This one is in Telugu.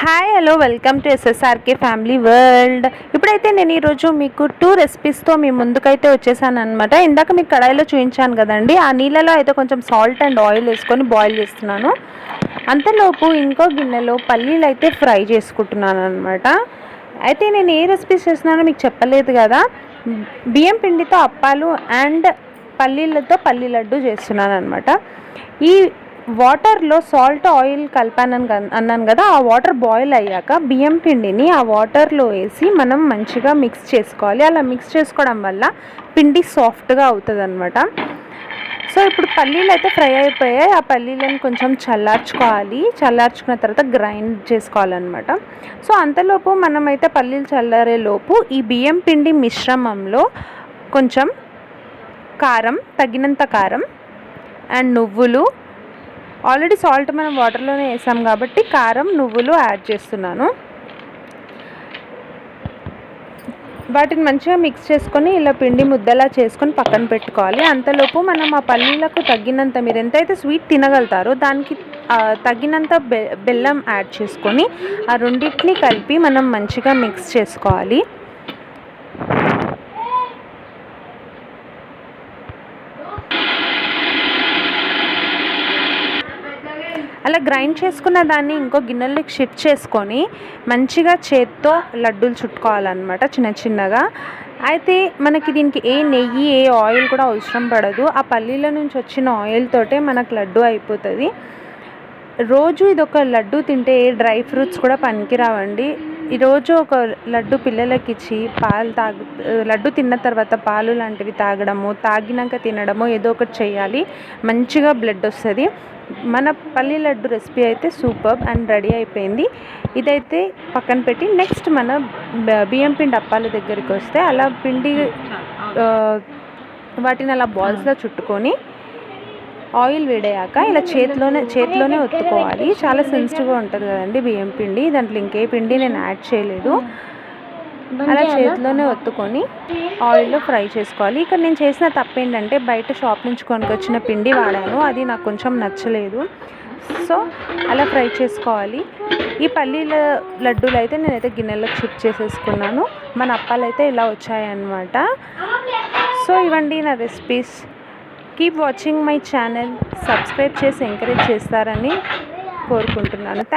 Hi hello welcome to SSRK family world ఇప్పుడైతే నేను ఈరోజు మీకు టూ రెసిపీస్తో మీ ముందుకైతే వచ్చేసాను అనమాట ఇందాక మీకు కడాయిలో చూపించాను కదండి. ఆ నీళ్ళలో అయితే కొంచెం సాల్ట్ అండ్ ఆయిల్ వేసుకొని బాయిల్ చేస్తున్నాను. అంతలోపు ఇంకో గిన్నెలో పల్లీలు అయితే ఫ్రై చేసుకుంటున్నాను అనమాట అయితే నేను ఏ రెసిపీస్ చేస్తున్నానో మీకు చెప్పలేదు కదా. బియ్యం పిండితో అప్పాలు అండ్ పల్లీలతో పల్లీ లడ్డు చేస్తున్నాను అనమాట ఈ వాటర్లో సాల్ట్ ఆయిల్ కలిపాను అన్నాను కదా ఆ వాటర్ బాయిల్ అయ్యాక బియ్యం పిండిని ఆ వాటర్లో వేసి మనం మంచిగా మిక్స్ చేసుకోవాలి. అలా మిక్స్ చేసుకోవడం వల్ల పిండి సాఫ్ట్గా అవుతుంది అనమాట సో ఇప్పుడు పల్లీలు అయితే ఫ్రై అయిపోయాయి. ఆ పల్లీలను కొంచెం చల్లార్చుకోవాలి. చల్లార్చుకున్న తర్వాత గ్రైండ్ చేసుకోవాలన్నమాట. సో అంతలోపు మనమైతే పల్లీలు చల్లారే లోపు ఈ బియ్యం పిండి మిశ్రమంలో కొంచెం కారం తగినంత కారం అండ్ నువ్వులు ఆల్రెడీ సాల్ట్ మనం వాటర్లోనే వేసాం కాబట్టి కారం నువ్వులు యాడ్ చేస్తున్నాను. వాటిని మంచిగా మిక్స్ చేసుకొని ఇలా పిండి ముద్దలా చేసుకొని పక్కన పెట్టుకోవాలి. అంతలోపు మనం ఆ పల్లీలకు తగ్గినంత మీరు ఎంతైతే స్వీట్ తినగలుగుతారో దానికి తగినంత బె బెల్లం యాడ్ చేసుకొని ఆ రెండింటిని కలిపి మనం మంచిగా మిక్స్ చేసుకోవాలి. అలా గ్రైండ్ చేసుకున్న దాన్ని ఇంకో గిన్నెలోకి షిఫ్ట్ చేసుకొని మంచిగా చేత్తో లడ్డూలు చుట్టుకోవాలన్నమాట చిన్న చిన్నగా. అయితే మనకి దీనికి ఏ నెయ్యి ఏ ఆయిల్ కూడా అవసరం పడదు. ఆ పల్లీల నుంచి వచ్చిన ఆయిల్ తోటే మనకు లడ్డు అయిపోతుంది. రోజు ఇది ఒక లడ్డు తింటే ఏ డ్రై ఫ్రూట్స్ కూడా పనికిరావండి. ఈరోజు ఒక లడ్డు పిల్లలకి ఇచ్చి పాలు తాగు లడ్డు తిన్న తర్వాత పాలు లాంటివి తాగడము తాగినాక తినడము ఏదో ఒకటి చేయాలి. మంచిగా బ్లడ్ వస్తుంది. మన పల్లి లడ్డు రెసిపీ అయితే సూపర్ అండ్ రెడీ అయిపోయింది. ఇదైతే పక్కన పెట్టి నెక్స్ట్ మన బియ్యం పిండి అప్పాల దగ్గరికి వస్తే అలా పిండి వాటిని అలా బాల్స్లో చుట్టుకొని ఆయిల్ వేడయ్యాక ఇలా చేతిలోనే చేతిలోనే ఒత్తుకోవాలి. చాలా సెన్సిటివ్గా ఉంటుంది కదండి బియ్యం పిండి. దాంట్లో ఇంకే పిండి నేను యాడ్ చేయలేదు. అలా చేతిలోనే ఒత్తుకొని ఆయిల్లో ఫ్రై చేసుకోవాలి. ఇక్కడ నేను చేసిన తప్పు ఏంటంటే బయట షాప్ నుంచి కొనుకొచ్చిన పిండి వాడాను. అది నాకు కొంచెం నచ్చలేదు. సో అలా ఫ్రై చేసుకోవాలి. ఈ పల్లీల లడ్డూలు అయితే నేనైతే గిన్నెలకు షిఫ్ట్ చేసేసుకున్నాను. మన అప్పాలు అయితే ఇలా వచ్చాయన్నమాట. సో ఇవండి నా recipes keep watching my channel. Subscribe చేసి ఎంకరేజ్ చేస్తారని కోరుకుంటున్నాను. థ్యాంక్